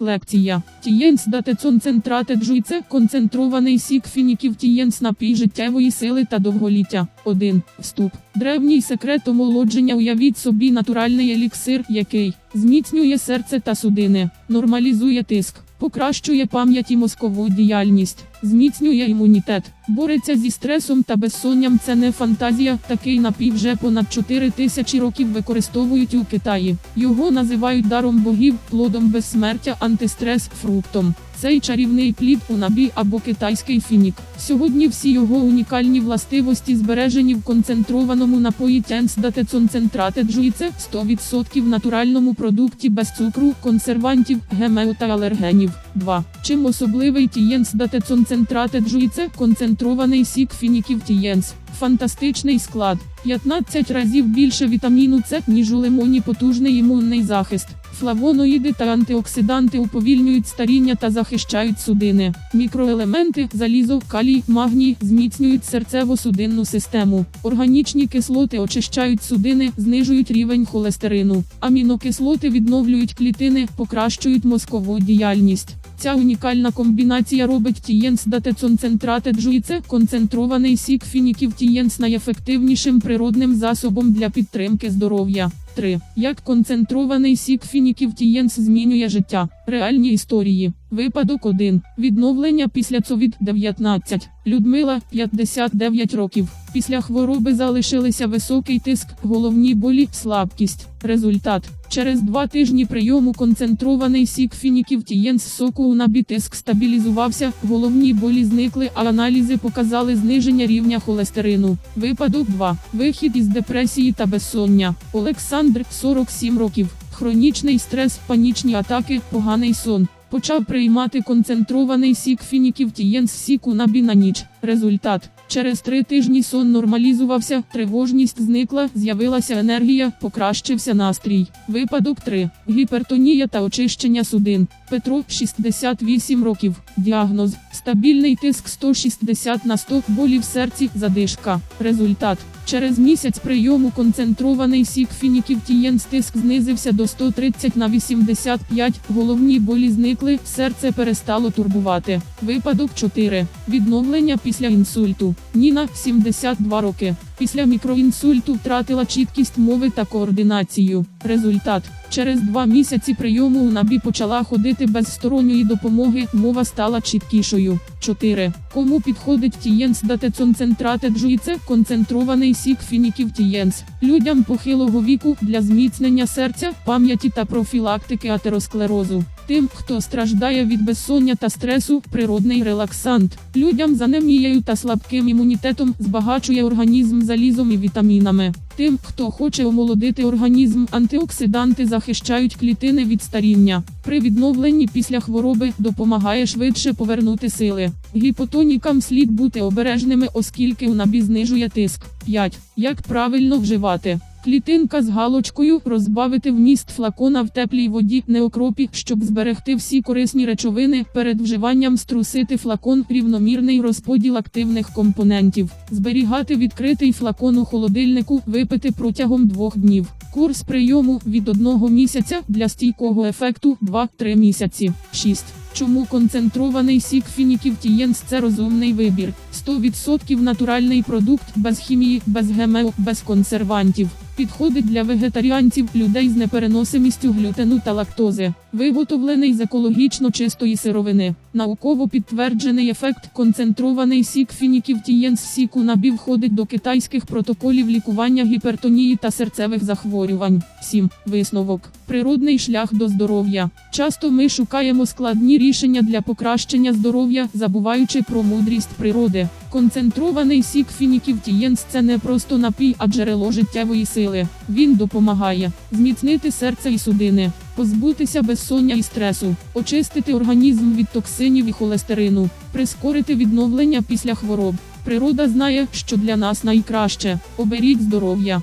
Лекція. Тієнс датецонцентрате джуйце концентрований сік фініків тієнс напій життєвої сили та довголіття. 1. Вступ. Древній секрет омолодження уявіть собі натуральний еліксир, який зміцнює серце та судини, нормалізує тиск, покращує пам'ять і мозкову діяльність, зміцнює імунітет, бореться зі стресом та безсонням. Це не фантазія. Такий напій вже понад 4 тисячі років використовують у Китаї. Його називають даром богів, плодом безсмертя, антистрес, фруктом. Цей чарівний плід у набі або китайський фінік. Сьогодні всі його унікальні властивості збережені в концентрованому напої Тенс датецонцентрате джуйце 100% натуральному продукті без цукру, консервантів, гемео та алергенів. 2. Чим особливий тієнс датецонцентрате джуйце концентрований сік фініків тієнс. Фантастичний склад. 15 разів більше вітаміну С, ніж у лимоні потужний імунний захист. Флавоноїди та антиоксиданти уповільнюють старіння та захищають судини. Мікроелементи, залізо, калій, магній зміцнюють серцево-судинну систему. Органічні кислоти очищають судини, знижують рівень холестерину. Амінокислоти відновлюють клітини, покращують мозкову діяльність. Ця унікальна комбінація робить тієнс датецонцентрате джуйце концентрований сік фініків тієнс найефективнішим природним засобом для підтримки здоров'я. 3. Як концентрований сік фініків тієнс змінює життя. Реальні історії. Випадок 1. Відновлення після COVID-19. Людмила, 59 років. Після хвороби залишилися високий тиск, головні болі, слабкість. Результат. Через два тижні прийому концентрований сік фініків тієнс соку у набі тиск стабілізувався, головні болі зникли, а аналізи показали зниження рівня холестерину. Випадок 2. Вихід із депресії та безсоння. Олександр, 47 років. Хронічний стрес, панічні атаки, поганий сон. Почав приймати концентрований сік фініків тієнс сіку на ніч. Результат. Через три тижні сон нормалізувався, тривожність зникла, з'явилася енергія, покращився настрій. Випадок 3. Гіпертонія та очищення судин. Петро, 68 років. Діагноз. Стабільний тиск 160 на 100, болі в серці, задишка. Результат. Через місяць прийому концентрований сік фініків тієнс тиск знизився до 130 на 85, головні болі зникли, серце перестало турбувати. Випадок 4. Відновлення після інсульту. Ніна, 72 роки. Після мікроінсульту втратила чіткість мови та координацію. Результат. Через два місяці прийому у набі почала ходити без сторонньої допомоги, мова стала чіткішою. 4. Кому підходить тієнс датецонцентрате джуйце концентрований сік фініків тієнс. Людям похилого віку для зміцнення серця, пам'яті та профілактики атеросклерозу. Тим, хто страждає від безсоння та стресу, природний релаксант. Людям з анемією та слабким імунітетом збагачує організм залізом і вітамінами. Тим, хто хоче омолодити організм, антиоксиданти захищають клітини від старіння. При відновленні після хвороби допомагає швидше повернути сили. Гіпотонікам слід бути обережними, оскільки у набі знижує тиск. 5. Як правильно вживати? Клітинка з галочкою розбавити вміст флакона в теплій воді, не окропі, щоб зберегти всі корисні речовини. Перед вживанням струсити флакон рівномірний розподіл активних компонентів, зберігати відкритий флакон у холодильнику, випити протягом двох днів. Курс прийому від одного місяця для стійкого ефекту 2-3 місяці. 6. Чому концентрований сік фініків тієнс це розумний вибір? 100% натуральний продукт без хімії, без ГМО, без консервантів. Підходить для вегетаріанців, людей з непереносимістю глютену та лактози. Виготовлений з екологічно чистої сировини. Науково підтверджений ефект концентрований сік фініків тієнс сіку набі входить до китайських протоколів лікування гіпертонії та серцевих захворювань. 7. Висновок. Природний шлях до здоров'я. Часто ми шукаємо складні рішення для покращення здоров'я, забуваючи про мудрість природи. Концентрований сік фініків тієнс це не просто напій, а джерело життєвої сили. Він допомагає зміцнити серце і судини, позбутися безсоння і стресу, очистити організм від токсинів і холестерину, прискорити відновлення після хвороб. Природа знає, що для нас найкраще. Оберіть здоров'я.